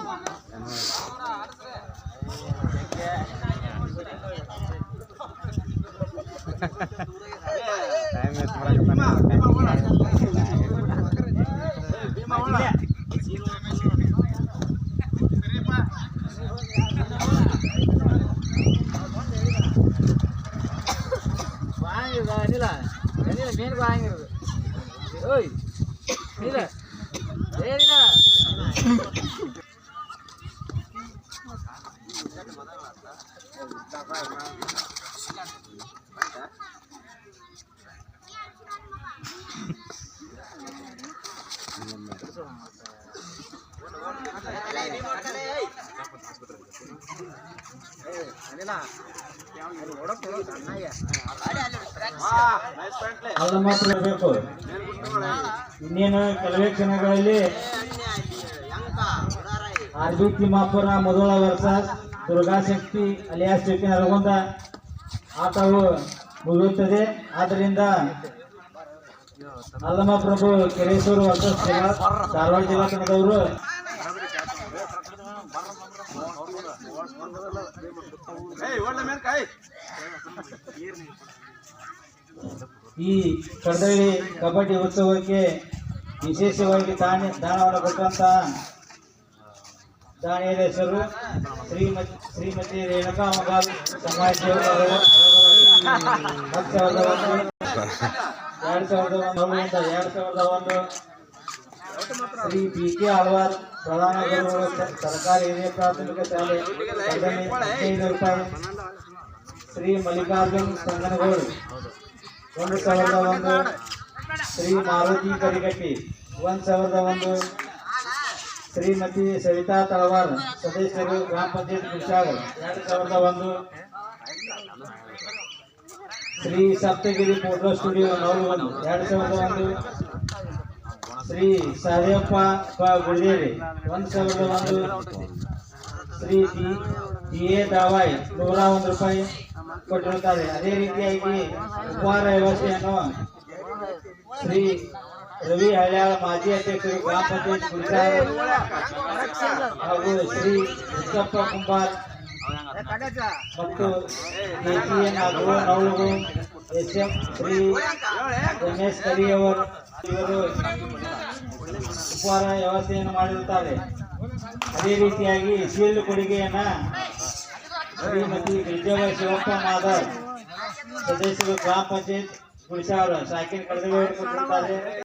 É nóis. Time is more than enough. மீன் வாங்கிறது ஓய் நீல ஏறினா ಅದು ಮಾತ್ರ ಇರಬೇಕು ಇನ್ನೇನು ಕೆಲವೇ ಕ್ಷಣಗಳಲ್ಲಿ ಆರ್ ಬಿ ತಿಮ್ಮಾಪುರ ಮೊದಲ ವರ್ಷ ದುರ್ಗಾಶಕ್ತಿ ಅಲಿಯಾಸ್ ಶಕ್ತಿ ನರಗೊಂದ ಆಟವು ಮುಗಿಯುತ್ತದೆ. ಆದ್ದರಿಂದ ಅಲ್ಲಮ ಪ್ರಭು ಜಿಲ್ಲಾ, ಧಾರವಾಡ ಜಿಲ್ಲಾ ತಂಡದವರು ಈ ಕಡದಳ್ಳಿ ಕಬಡ್ಡಿ ಉತ್ಸವಕ್ಕೆ ವಿಶೇಷವಾಗಿ ದಾನ ದಾನವನ್ನು ಕೊಟ್ಟಂತ ದಾನಿಯರ ಹೆಸರು ಶ್ರೀಮತಿ ಶ್ರೀಮತಿ ರೇಣುಕಾ ಮಗಾಲ್ ಸಮಾಜ ಹತ್ತು ಸಾವಿರದ ಎರಡು ಸಾವಿರದ ಒಂದು ಎರಡು ಸಾವಿರದ ಒಂದು. ಶ್ರೀ ಪಿ ಕೆ ಆಳ್ವಾರ್ ಪ್ರಧಾನ ಗುರುಗಳು ಸರ್ಕಾರಿ ಹಿರಿಯ ಪ್ರಾಥಮಿಕ ಶಾಲೆ ಹದಿನೈದು ರೂಪಾಯಿ. ಶ್ರೀ ಮಲ್ಲಿಕಾರ್ಜುನ್ ಸಂಗನಗೋಡು ಒಂದು ಸಾವಿರದ ಒಂದು. ಶ್ರೀ ಮಾರುತಿ ಕರಿಗಟ್ಟಿ, ಒಂದು ಸಾವಿರದ ಒಂದು. ಶ್ರೀಮತಿ ಸವಿತಾ ತಳವಾರ್, ಸದಸ್ಯರು ಗ್ರಾಮ ಪಂಚಾಯತ್ ಕುಶಾಗರ್ ಎರಡು ಸಾವಿರದ ಒಂದು. ಶ್ರೀ ಸಪ್ತಗಿರಿ ಫೋಟೋ ಸ್ಟುಡಿಯೋ ನವಲಗುಂದ ಎರಡು ಸಾವಿರದ ಒಂದು. ಶ್ರೀ ಸಹದೇವಪ್ಪ ಗುಳೇರಿ, ಒಂದು ಸಾವಿರದ ಒಂದು. ಶ್ರೀ ಡಿ ಎ ದಾವಾಯ್, ನೂರ ಒಂದು ರೂಪಾಯಿ ಕೊಟ್ಟಿರುತ್ತಾರೆ. ಅದೇ ರೀತಿಯಾಗಿ ಉಪಹಾರ ವ್ಯವಸ್ಥೆಯನ್ನು ಶ್ರೀ ರವಿ ಹಳ್ಯಾಳ ಮಾಜಿ ಅಧ್ಯಕ್ಷರು ಗ್ರಾಮ ಪಂಚಾಯತ್ ಗುಲ್ಸಾರ್ ಹಾಗೂ ಶ್ರೀ ಉತ್ತಪ್ಪ ಕುಂಬಾರ್ ಮತ್ತು KPN S M Shri Ramesh ಕರಿಯವರು ಇವರು ಉಪಹಾರ ವ್ಯವಸ್ಥೆಯನ್ನು ಮಾಡಿರುತ್ತಾರೆ. ಅದೇ ರೀತಿಯಾಗಿ ಶೀಲ್ ಕೊಡುಗೆಯನ್ನ ಶ್ರೀಮತಿ ಗಿಜ್ಜವ ಶಿವಪ್ಪ ಮಾಧವ್ ಸದಸ್ಯರು ಗ್ರಾಮ ಪಂಚಾಯತ್ ಗುಡಿಸಾವರು ಸಾಕಿನ ಕಳೆದ